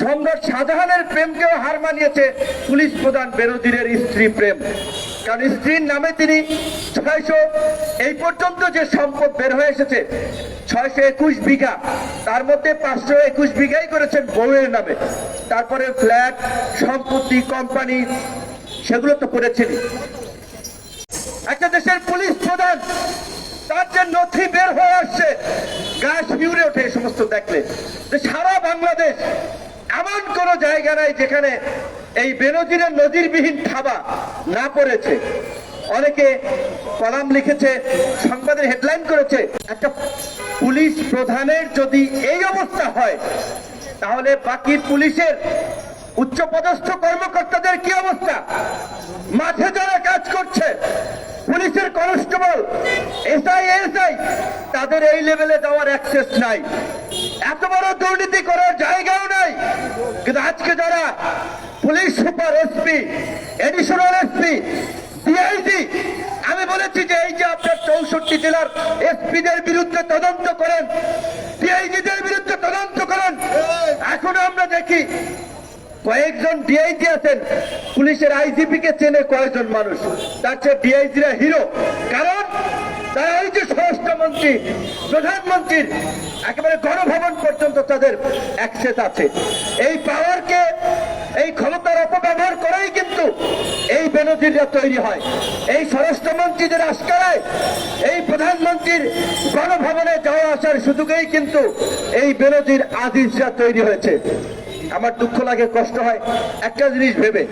সম্রাট শাহজাহানের প্রেমকেও হার মানিয়েছে পুলিশ প্রধান বেনজিরের স্ত্রী প্রেম। কারণ স্ত্রীর নামে তিনি ছয়শো এই পর্যন্ত যে সম্পদ বের হয়ে এসেছে, ছয়শো একুশ বিঘা, তার মধ্যে পাঁচশো একুশ বিঘাই করেছেন বউয়ের নামে। তারপরে ফ্ল্যাট, সম্পত্তি, কোম্পানি, সেগুলো তো করেছেন একটা দেশের পুলিশ প্রধান, তার যে নথি বের হয়ে আসছে, গাছ শিউরে ওঠে এই সমস্ত দেখলে। সারা বাংলাদেশ কোন জায়গা নাই যেখানে এই বেনজিরের নজিরবিহীন থাবা না পড়েছে। অনেকে কলাম লিখেছে, সংবাদের হেডলাইন করেছে, একটা পুলিশ প্রধানের যদি এই অবস্থা হয়, তাহলে বাকি পুলিশের উচ্চপদস্থ কর্মকর্তাদের কি অবস্থা? মাঠে যারা কাজ করছে, পুলিশের কনস্টেবল, এসআই এসআই, তাদের এই লেভেলে যাওয়ার অ্যাক্সেস নাই। এত বড় দুর্নীতি করার জায়গাও নাই কিন্তু আজকে যারা police super SP additional SP DIG আমি বলেছি যে এই যে আপনার চৌষট্টি জেলার এসপিদের বিরুদ্ধে তদন্ত করেন ডিআইজিদের বিরুদ্ধে তদন্ত করেন, এখনও আমরা দেখি কয়েকজন ডিআইজি আছেন, পুলিশের আইজিপি কে চেনে কয়েকজন মানুষ, তার চেয়ে ডিআইজিরা হিরো, কারণ তারা ওই যে স্বরাষ্ট্রমন্ত্রী, প্রধানমন্ত্রীর একেবারে গণভবন পর্যন্ত তাদের অ্যাক্সেস আছে। এই পাওয়ারকে এই ক্ষমতার অপব্যবহার করেই কিন্তু বেনজিররা তৈরি হয়। এই স্বরাষ্ট্রমন্ত্রীদের আস্কারায় এই প্রধানমন্ত্রীর গণভবনে যাওয়া আসার সুযোগেই কিন্তু এই বেনজির আজিজরা তৈরি হয়েছে। আমার দুঃখ লাগে, কষ্ট হয়। একটা জিনিস ভেবে।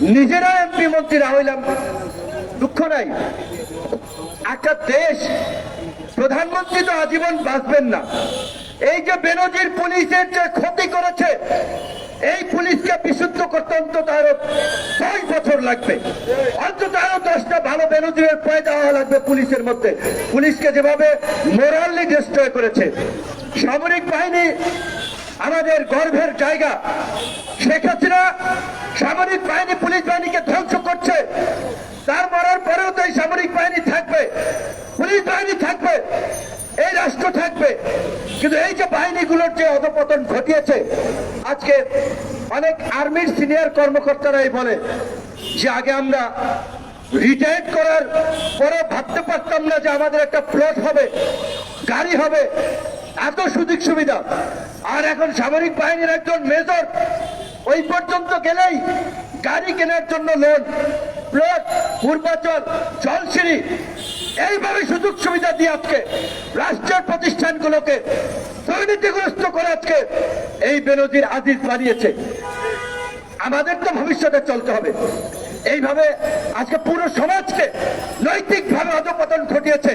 নিজেরা এমপি মন্ত্রীরা হইলাম দুঃখ নাই। একটা দেশ, প্রধানমন্ত্রী তো আজীবন বাঁচবেন না। এই যে বেনজির পুলিশের যে ক্ষতি করেছে, এই পুলিশকে বিশুদ্ধ করতে অন্তত আরও ছয় বছর লাগবে। অন্তত আরও দশটা ভালো বেনজিরের পয়দা হওয়া লাগবে পুলিশের মধ্যে। পুলিশকে যেভাবে মোরালি ডিস্ট্রয় করেছে, সামরিক বাহিনী, আমাদের গর্ভের জায়গা শেখ হাসিনা সামরিক বাহিনী পুলিশ বাহিনীকে ধ্বংস করছে তার মরার পরেও তো এই সামরিক বাহিনী থাকবে পুলিশ বাহিনী থাকবে এই রাষ্ট্র থাকবে কিন্তু এই যে বাহিনীগুলোর যে অধপতন ঘটিয়েছে। আজকে অনেক আর্মির সিনিয়র কর্মকর্তারাই বলে যে আগে আমরা রিটায়ার্ড করার পরে ভাবতে পারতাম না যে আমাদের একটা প্লট হবে, গাড়ি হবে, এত সুযোগ সুবিধা। আর এখন সামরিক বাহিনীর একজন মেজর ওই পর্যন্ত গেলেই গাড়ি কেনার জন্য লোন প্লট পূর্বাচল, জলসিঁড়ি, এইভাবে সুযোগ সুবিধা দিয়ে আজকে রাষ্ট্রের প্রতিষ্ঠানগুলোকে দুর্নীতিগ্রস্ত করে আজকে এই বেনজির আজিজ বানিয়েছে। আমাদের তো ভবিষ্যতে চলতে হবে। এইভাবে আজকে পুরো সমাজকে নৈতিকভাবে অধপতন ঘটিয়েছে।